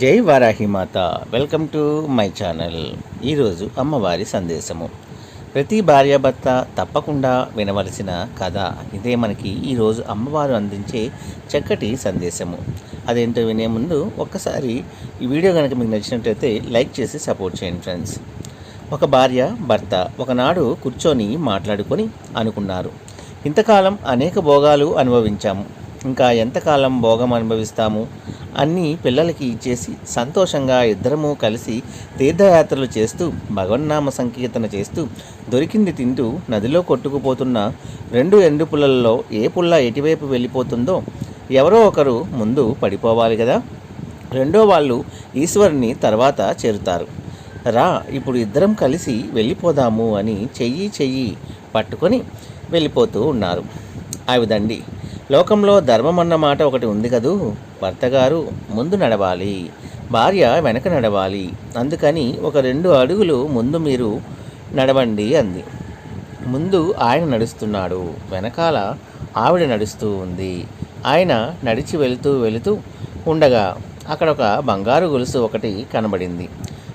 జై వారాహి మాత. Welcome to my channel. ఈరోజు అమ్మవారి సందేశము. ప్రతి భార్యాభర్త తప్పకుండా వినవలసిన కథ. ఇదే మనకి ఈరోజు అమ్మవారు అందించే చక్కటి సందేశము. అదేంటో వినే ముందు ఒక్కసారి ఈ వీడియో కనుక మీకు నచ్చినట్లయితే లైక్ చేసి సపోర్ట్ చేయండి ఫ్రెండ్స్. ఒక భార్య భర్త ఒకనాడు కూర్చొని మాట్లాడుకొని అనుకున్నారు. ఇంతకాలం అనేక భోగాలు అనుభవించాము. ఇంకా ఎంతకాలం భోగం అనుభవిస్తాము? అన్నీ పిల్లలకి ఇచ్చేసి సంతోషంగా ఇద్దరము కలిసి తీర్థయాత్రలు చేస్తూ భగవన్నామ సంకీర్తన చేస్తూ దొరికింది తింటూ నదిలో కొట్టుకుపోతున్న రెండు ఎండు పుల్లలలో ఏ పుల్ల ఎటువైపు వెళ్ళిపోతుందో ఎవరో ఒకరు ముందు పడిపోవాలి కదా రెండో వాళ్ళు ఈశ్వరుని తర్వాత చేరుతారు. రా ఇప్పుడు ఇద్దరం కలిసి వెళ్ళిపోదాము అని చెయ్యి చెయ్యి పట్టుకొని వెళ్ళిపోతూ ఉన్నారు. ఆ విధండి లోకంలో ధర్మం అన్న మాట ఒకటి ఉంది కదూ? భర్తగారు ముందు నడవాలి. భార్య వెనక నడవాలి. అందుకని ఒక రెండు అడుగులు ముందు మీరు నడవండి అంది. ముందు ఆయన నడుస్తున్నాడు. వెనకాల ఆవిడ నడుస్తూ ఉంది. ఆయన నడిచి వెళుతూ వెళుతూ ఉండగా అక్కడ ఒక బంగారు గొలుసు ఒకటి కనబడింది.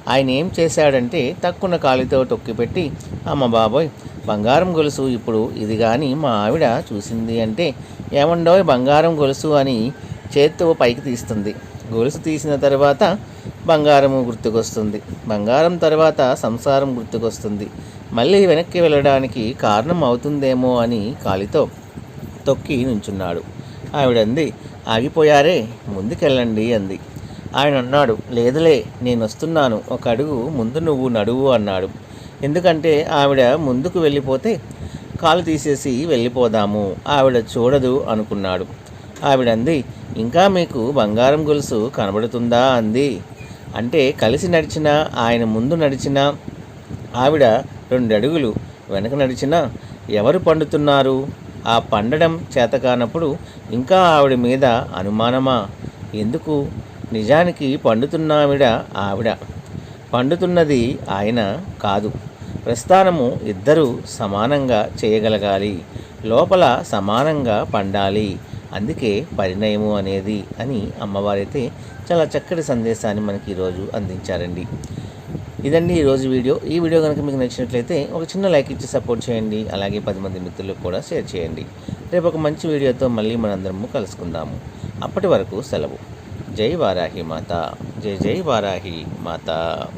ఆయన ఏం చేశాడంటే తక్కువ కాలితో తొక్కిపెట్టి అమ్మ బాబోయ్ బంగారం గొలుసు ఇప్పుడు ఇది కానీ మా ఆవిడ చూసింది అంటే ఏమండో బంగారం గొలుసు అని చేత్తో పైకి తీస్తుంది. గొలుసు తీసిన తర్వాత బంగారము గుర్తుకొస్తుంది. బంగారం తర్వాత సంసారం గుర్తుకొస్తుంది. మళ్ళీ వెనక్కి వెళ్ళడానికి కారణం అవుతుందేమో అని కాలితో తొక్కి నుంచున్నాడు. ఆవిడంది ఆగిపోయారే ముందుకెళ్ళండి అంది. ఆయన అన్నాడు లేదులే నేను వస్తున్నాను ఒక అడుగు ముందు నువ్వు నడువు అన్నాడు. ఎందుకంటే ఆవిడ ముందుకు వెళ్ళిపోతే కాలు తీసేసి వెళ్ళిపోదాము. ఆవిడ చూడదు అనుకున్నాడు. ఆవిడంది ఇంకా మీకు బంగారం గొలుసు కనబడుతుందా? అంది. అంటే కలిసి నడిచినా ఆయన ముందు నడిచిన ఆవిడ రెండు అడుగులు వెనక నడిచినా ఎవరు పండుతున్నారు? ఆ పండడం చేతకానప్పుడు ఇంకా ఆవిడ మీద అనుమానమా? ఎందుకు? నిజానికి పండుతున్నావిడ ఆవిడ. పండుతున్నది ఆయన కాదు. ప్రస్థానము ఇద్దరూ సమానంగా చేయగలగాలి. లోపల సమానంగా పండాలి. అందుకే పరిణయము అనేది అని అమ్మవారైతే చాలా చక్కటి సందేశాన్ని మనకి ఈరోజు అందించారండి. ఇదండి ఈరోజు వీడియో. ఈ వీడియో కనుక మీకు నచ్చినట్లయితే ఒక చిన్న లైక్ ఇచ్చి సపోర్ట్ చేయండి. అలాగే పది మంది మిత్రులకు కూడా షేర్ చేయండి. రేపు ఒక మంచి వీడియోతో మళ్ళీ మనందరము కలుసుకుందాము. అప్పటి వరకు సెలవు. జై వారాహి మాత. జై జై వారాహి మాత.